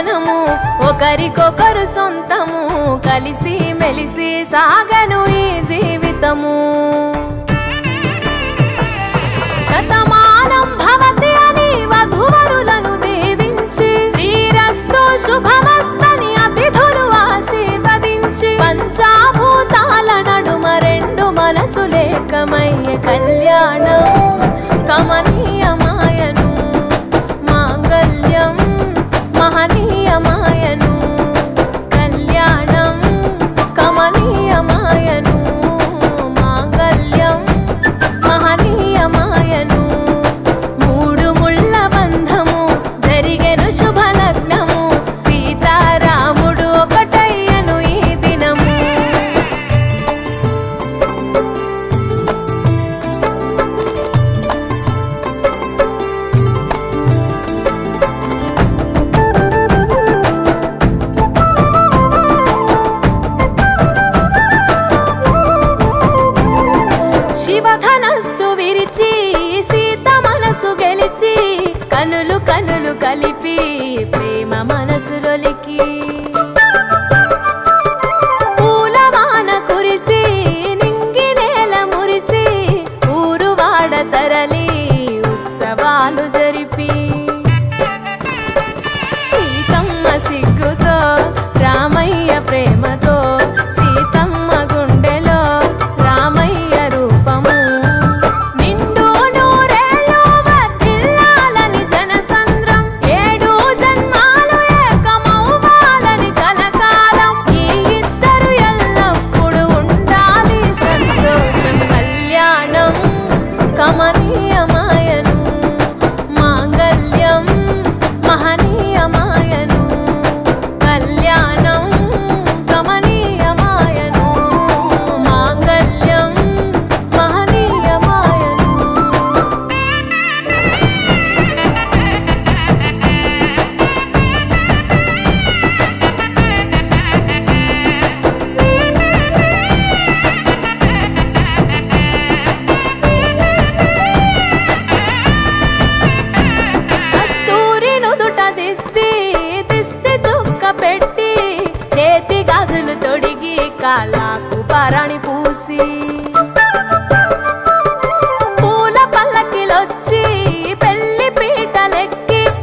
సాగనము ఒకరికొకరు సొంతము కలిసి మెలిసి సాగను ఈ జీవితము. శతమానం భవతి అని వధువరులను దీవించి శ్రీరస్తో శుభమస్తని అతిథులు ఆశీర్వదించి పంచాభూతాల నడుమ రెండు మనసు లేకమయ్య కళ్యాణం. పిలిచి సీత మనసు గెలిచి కనులు కనులు కలిపి money, I'm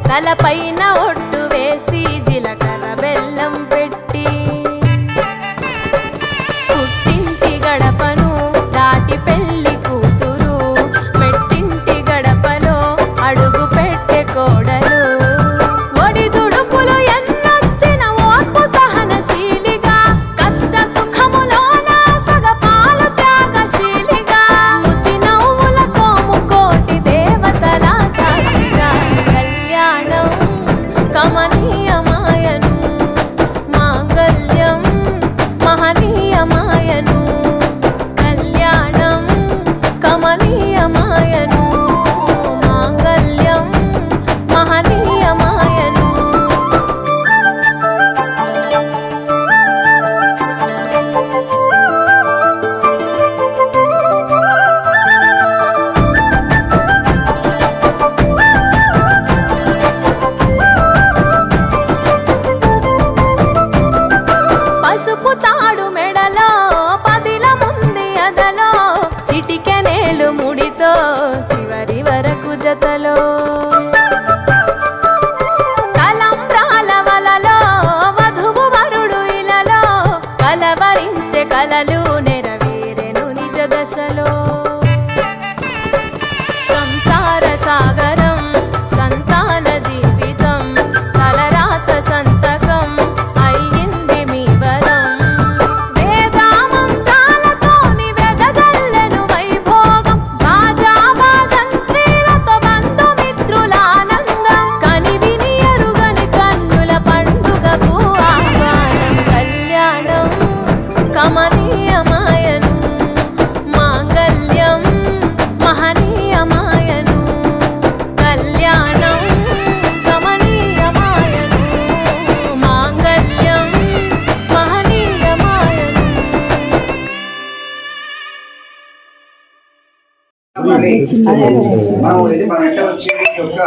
తలపైన కలలు నెరవేరెను నిజ దశలో. మనం ఇది మన వెంట వచ్చే యొక్క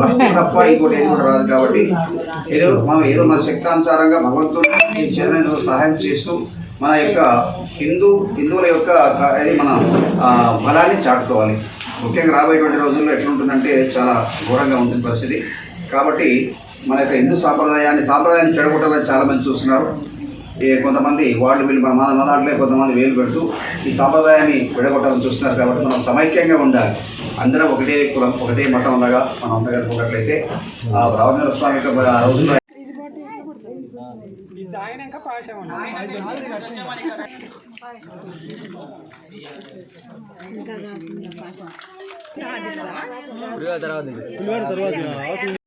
భక్తి తప్ప ఇంకోటి ఏది కూడా రాదు కాబట్టి ఏదో మనం ఏదో మన శక్తానుసారంగా భగవంతుడికి చేతనైన సహాయం చేస్తూ మన యొక్క హిందూ హిందువుల యొక్క ఇది మన బలాన్ని చాటుకోవాలి. ముఖ్యంగా రాబోయేటువంటి రోజుల్లో ఎట్లుంటుందంటే చాలా ఘోరంగా ఉంటుంది పరిస్థితి. కాబట్టి మన యొక్క హిందూ సాంప్రదాయాన్ని సాంప్రదాయాన్ని చెడగొట్టాలని చాలా మంది చూస్తున్నారు. కొంతమంది వాళ్ళు వీళ్ళు మన మన దాంట్లో కొంతమంది వేలు పెడుతూ ఈ సాంప్రదాయాన్ని విడగొట్టాలని చూస్తున్నారు కాబట్టి మనం సమైక్యంగా ఉండాలి. అందరం ఒకటే కులం ఒకటే మతం లాగా మనం అందరం ఉన్నట్లయితే ఆ రామచంద్ర స్వామి యొక్క ఆ రోజుల్లో తర్వాత